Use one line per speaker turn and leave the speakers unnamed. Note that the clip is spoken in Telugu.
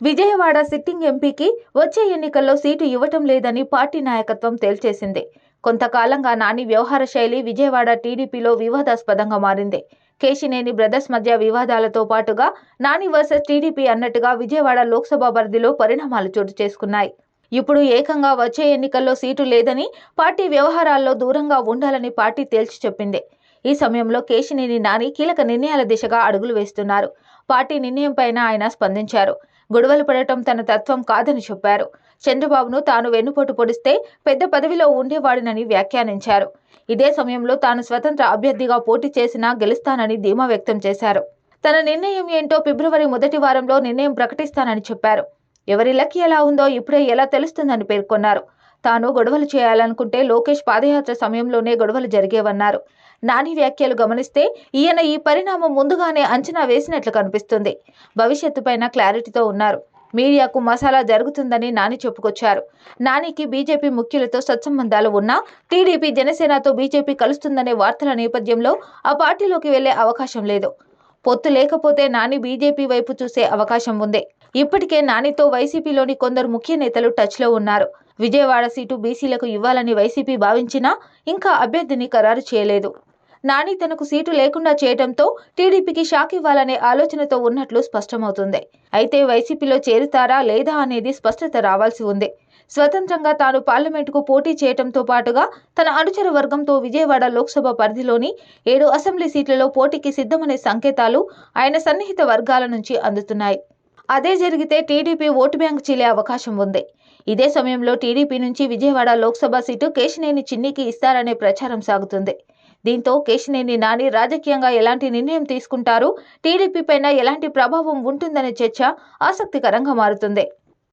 విజయవాడ సిట్టింగ్ ఎంపీకి వచ్చే ఎన్నికల్లో సీటు ఇవ్వటం లేదని పార్టీ నాయకత్వం తేల్చేసింది. కొంతకాలంగా నాని వ్యవహార శైలి విజయవాడ టీడీపీలో వివాదాస్పదంగా మారింది. కేశినేని బ్రదర్స్ మధ్య వివాదాలతో పాటుగా నాని వర్సెస్ టీడీపీ అన్నట్టుగా విజయవాడ లోక్సభ పరిధిలో పరిణామాలు చోటు చేసుకున్నాయి. ఇప్పుడు ఏకంగా వచ్చే ఎన్నికల్లో సీటు లేదని పార్టీ వ్యవహారాల్లో దూరంగా ఉండాలని పార్టీ తేల్చి చెప్పింది. ఈ సమయంలో కేశినేని నాని కీలక నిర్ణయాల దిశగా అడుగులు వేస్తున్నారు. పార్టీ నిర్ణయంపైన ఆయన స్పందించారు. గొడవలు పడటం తన తత్వం కాదని చెప్పారు. చంద్రబాబును తాను వెన్నుపోటు పొడిస్తే పెద్ద పదవిలో ఉండేవాడినని వ్యాఖ్యానించారు. ఇదే సమయంలో తాను స్వతంత్ర అభ్యర్థిగా పోటీ చేసినా గెలుస్తానని ధీమా వ్యక్తం చేశారు. తన నిర్ణయం ఏంటో ఫిబ్రవరి మొదటి వారంలో నిర్ణయం ప్రకటిస్తానని చెప్పారు. ఎవరి లక్ ఎలా ఉందో ఇప్పుడే ఎలా తెలుస్తుందని పేర్కొన్నారు. తాను గొడవలు చేయాలనుకుంటే లోకేష్ పాదయాత్ర సమయంలోనే గొడవలు జరిగేవన్నారు. నాని వ్యాఖ్యలు గమనిస్తే ఈయన ఈ పరిణామం ముందుగానే అంచనా వేసినట్లు కనిపిస్తుంది. భవిష్యత్తుపైన క్లారిటీతో ఉన్నారు. మీడియాకు మసాలా జరుగుతుందని నాని చెప్పుకొచ్చారు. నానికి బీజేపీ ముఖ్యులతో సత్సంబంధాలు ఉన్నా టీడీపీ జనసేనతో బీజేపీ కలుస్తుందనే వార్తల నేపథ్యంలో ఆ పార్టీలోకి వెళ్ళే అవకాశం లేదు. పొత్తు లేకపోతే నాని బీజేపీ వైపు చూసే అవకాశం ఉంది. ఇప్పటికే నానితో వైసీపీలోని కొందరు ముఖ్య నేతలు టచ్లో ఉన్నారు. విజయవాడ సీటు బీసీలకు ఇవ్వాలని వైసీపీ భావించినా ఇంకా అభ్యర్థిని ఖరారు చేయలేదు. నాని తనకు సీటు లేకుండా చేయడంతో టీడీపీకి షాక్ ఇవ్వాలనే ఆలోచనతో ఉన్నట్లు స్పష్టమవుతుంది. అయితే వైసీపీలో చేరుతారా లేదా అనేది స్పష్టత రావాల్సి ఉంది. స్వతంత్రంగా తాను పార్లమెంటుకు పోటీ చేయటంతో పాటుగా తన అనుచర వర్గంతో విజయవాడ లోక్సభ పరిధిలోని ఏడు అసెంబ్లీ సీట్లలో పోటీకి సిద్ధమనే సంకేతాలు ఆయన సన్నిహిత వర్గాల నుంచి అందుతున్నాయి. అదే జరిగితే టీడీపీ ఓటు బ్యాంకు చీలే అవకాశం ఉంది. ఇదే సమయంలో టీడీపీ నుంచి విజయవాడ లోక్సభ సీటు కేశినేని చిన్నికి ఇస్తారనే ప్రచారం సాగుతుంది. దీంతో కేశినేని నాని రాజకీయంగా ఎలాంటి నిర్ణయం తీసుకుంటారు? టీడీపీ పైన ఎలాంటి ప్రభావం ఉంటుందనే చర్చ ఆసక్తికరంగా మారుతుంది.